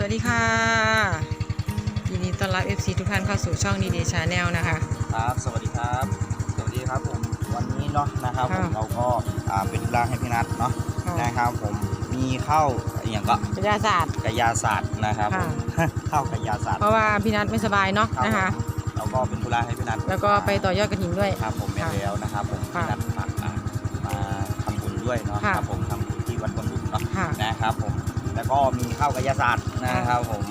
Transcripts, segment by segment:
สวัสดีค่ะ ยินดีต้อนรับ FC ทุกท่านเข้าสู่ช่องดีดีชาแนลนะคะ ครับ สวัสดีครับ สวัสดีครับผม วันนี้เนาะนะครับผมค่ะเราก็อ่าเป็นร่างให้พี่นัทเนาะค่ะนะครับผมมีเข้าอหย่างก็วิทยาศาสตร์ กายาศาสตร์นะครับผมเข้ากายาศาสตร์เพราะว่าพี่นัทไม่สบายเนาะครับนะคะ ผมเราก็เป็นธุระให้พี่นัทแล้วก็ไปต่อยอดกระถิ่นด้วย ครับผมเป็นค่ะแล้วนะครับผมค่ะพี่นัทมาอ่ามาทำบุญด้วยเนาะค่ะ ครับผมทำบุญที่วัดบนบุญเนาะค่ะ นะครับผม แล้วก็มีเข้ากายาศาสตร์นะครับผม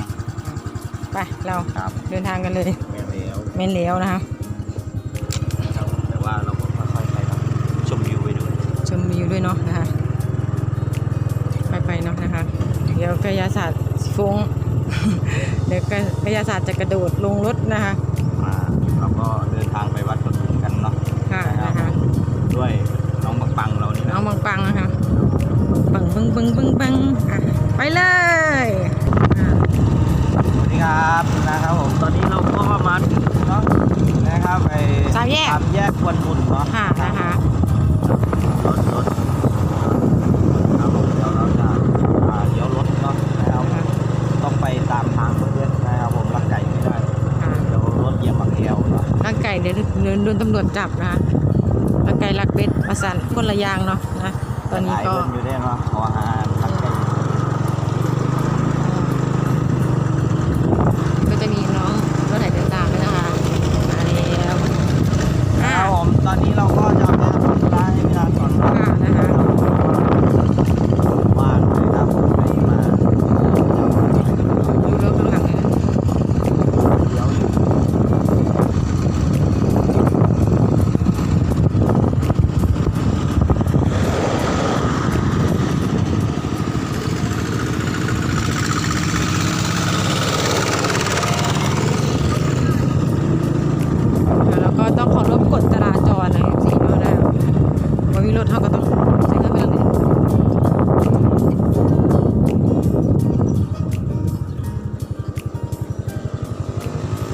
ไปเราครับเดินทางกันเลยเป็นแล้วเมนเหลวนะคะนะครับผมแต่ว่าเราก็ค่อยๆไปครับชมวิวไปด้วยชมวิวด้วยเนาะนะคะไปไปๆเนาะนะคะเดี๋ยวกายาศาสตร์ฟงเดี๋ยวกายาศาสตร์จะกระโดดลงรถนะคะมาเราก็เดินทางไปวัดบนบุญกันเนาะค่ะนะคะด้วยน้องบังปังเรานี่นะน้องปังปังนะคะปังปึ้งปึ้งปึ้งปึ้งอะ ไปเลยอะสวัสดีครับนะครับผมตอนนี้เราก็มาถึงเนาะนะครับไอ้สามแยกสามแยกควนบุญเนาะค่ะนะคะรถรถครับผมเดี๋ยวเราจะอ่าเลี้ยวรถเนาะนะครับต้องไปตามทางเพื่อนนะครับผมลักไก่ไม่ได้ค่ะเดี๋ยวรถเหยียบบังเอวเนาะร่างไก่เดี๋ยวเดินโดนตำรวจจับนะคะร่างไก่รักเบ็ดประสานคนละอยางเนาะนะตอนนี้ก็ถ่ายเพื่อนอยู่ได้เนาะขอหาลักไก่ ก็จะมีน้องรถไหนเดินตามด้วยนะคะมาแล้ว ค อ่า รับผมตอนนี้เราก็จะไปทำร้านให้พี่นาก่อนเนาะ ค่ะนะคะ ว่างเลยครับผมไม่มา ดูรถข้างหลังเลยนะ เดี๋ยวอยู่ แล้วก็ ต้องเคารพกฎจราจรนะสีเนาะนะว่ามีรถเขาก็ต้องใช้เงินไปเลย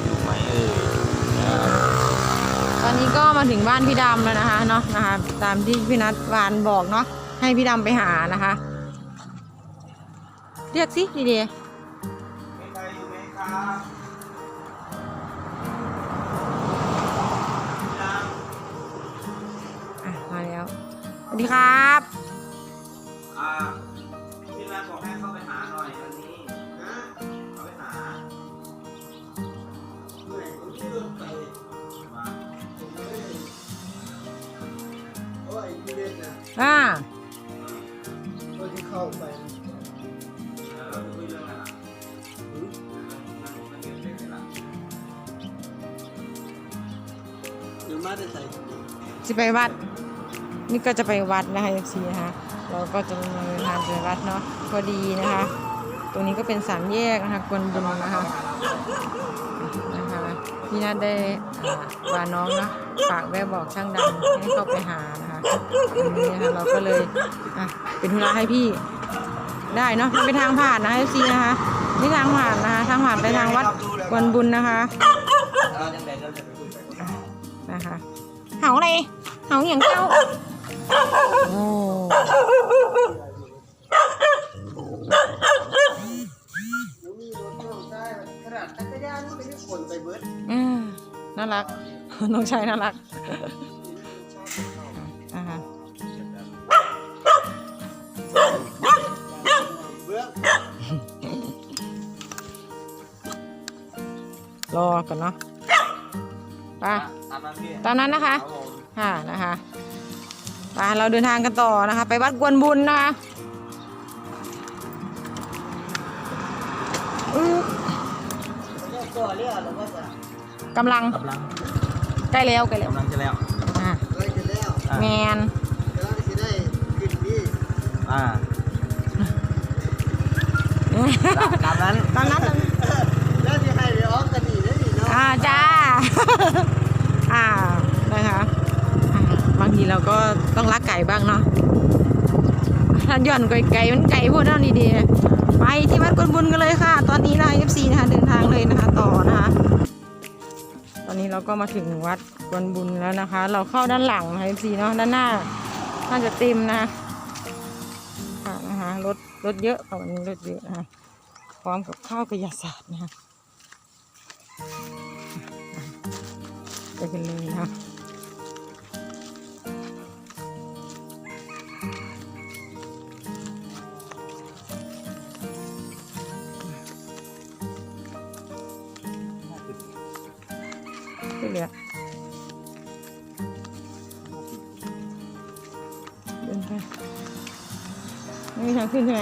อยู่ไหมเนะครับตอนนี้ก็มาถึงบ้านพี่ดำแล้วนะคะเนาะนะคะตามที่พี่นัทวานบอกเนาะให้พี่ดำไปหานะคะ เรียกสิดีๆ วัสดีครับอ่าพี่นัทบอกให้เข้าไปหาหน่อยวันนี้นะเข้าไปหาเมื่อยผมเลื่อนไปมาโอ้ยยูเล่นนะอ่าก็ที่เข้าไปแล้วเราคุยเรื่องอะไรล่ะอืมนั่งนั่งเรียนเรื่องอะไรล่ะหรือมาได้ใส่จะไปวัด นี่ก็จะไปวัดนะคะ FC นะคะเราก็จะมาเดินทางไปวัดเนาะพอดีนะคะ ตรงนี้ก็เป็นสามแยกนะคะกวนบุญนะคะนะคะพี่นัทได้อ่าวานน้องนะฝากแวะบอกช่างดำให้เข้าไปหานะคะนี้นะคะเราก็เลยอะเป็นธุระให้พี่ได้เนาะมันเป็นทางผ่านนะ FC นะคะนี่ทางผ่านนะคะทางผ่านไปทางวัดกวนบุญนะคะนนะคะเห่าอะไรเห่าอย่างเจ้า โอ้หนูมีรถน้องชายขนาดจักรยานนี่ไม่ได้คนไปเบิดอืมน่ารัก น้องชายน่ารักอ่าฮะเบื้องรอก่อนเนาะไปตามนั้นพี่ตามนั้นนะคะ ครับผม ค่ะนะคะ ไปเราเดินทางกันต่อนะคะ ไปวัดกวนบุญนะคะอื้อเรียกก่อเรียกแล้วก็จะกำลังกำลังใกล้แล้วใกล้แล้วกำลังจะแล้วอะอะไรกันแล้วอ่าแมนกำลังสิได้ขึ้นนี่อ่าตามนั้นตามนั้นตามนั้นแล้วที่ให้ไปออกกันนี่ได้นี่เนาะอ่าจ้าอ่านะคะอ่า บางทีเราก็ต้องรักไก่บ้างเนาะถ้าหย่อนไก่ มันไก่พวกนั้นดีๆไปที่วัดกวนบุญกันเลยค่ะ ตอนนี้นะ FC นะคะเดินทางเลยนะคะ ต่อนะคะ ตอนนี้เราก็มาถึงวัดกวนบุญแล้วนะคะ เราเข้าด้านหลังนะคะ FC เนาะด้านหน้าน่าจะเต็มนะคะค่ะนะคะรถรถเยอะค่ะวันนี้รถเยอะนะคะพร้อมกับข้าวกระยาศาสตร์นะคะไปกันเลยนะคะ ไปเลยเดินไปไม่มีทางขึ้นใช่ไหม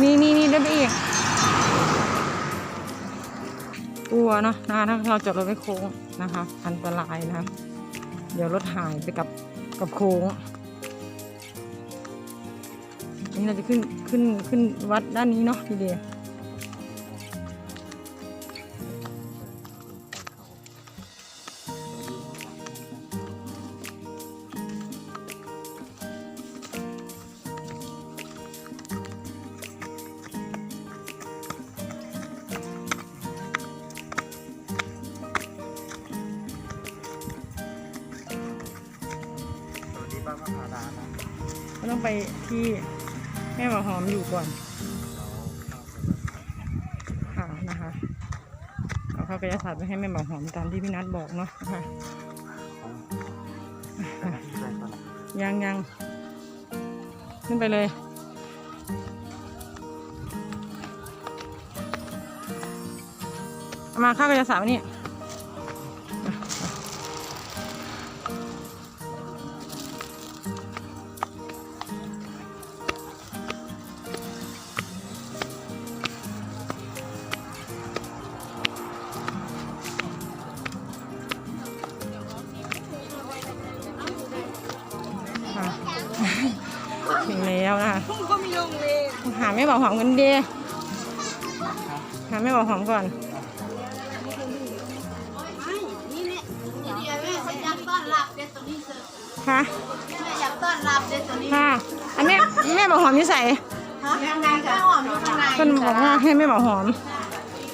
มีมีมีเดินไปอีกกลัวเนาะนะคะถ้าเราจอดรถไว้โค้งนะคะ อันตรายนะคะเดี๋ยวรถหายไปกับกับโค้งนี่เราจะขึ้นขึ้นขึ้นวัดด้านนี้เนาะพี่เดีย ต้องไปที่แม่หมาหอมอยู่ก่อนค่ะนะคะเอาข้าวกระยาศาสตร์ไปให้แม่หมาหอมตามที่พี่นัทบอกเนาะนะคะยังยังขึ้นไปเลยมาข้าวกระยาศาสตร์มานี่ แล้วนะคะก็ไม่ลงเลยหาแม่บอกหอมกันดีหาแม่บอกหอมก่อนนี่เนี่ยนี่เดียวแม่ฉันอยากต้อนรับเด็กตัวนี้เถอะค่ะแม่อยากต้อนรับเด็กตัวนี้ค่ะอันแม่แม่บอกหอมนิสัยฮะยังไงคะหอมอยู่ข้างในคนบอกว่าให้แม่บอกหอม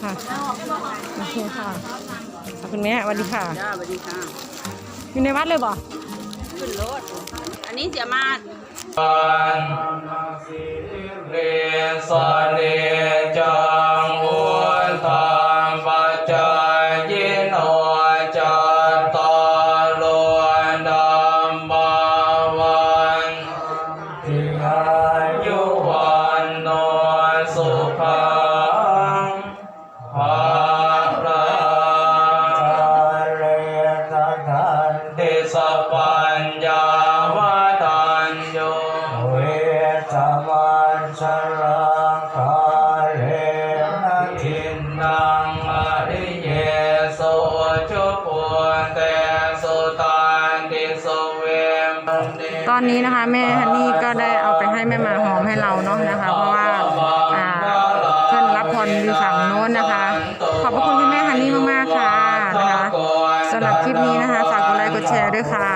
ค่ะเอาหอมไม่บอกหอมโอเคค่ะขอบคุณแม่สวัสดีค่ะจ้าสวัสดีค่ะอยู่ในวัดเลยบ่ ขึ้นรถอันนี้เสียมาดเรสเนจา ปัญญาวตัญโยเวสมันชรังคาเรนะทินนังอริเยโสจุปุเตสุตันติสเวมเนตอนนี้นะคะแม่ฮันนี่ก็ได้เอาไปให้แม่มาหอมให้เราเนาะนะคะ เพราะว่าอ่าเพื่อนรับพรอยู่ฝั่งโน้นนะคะ อบ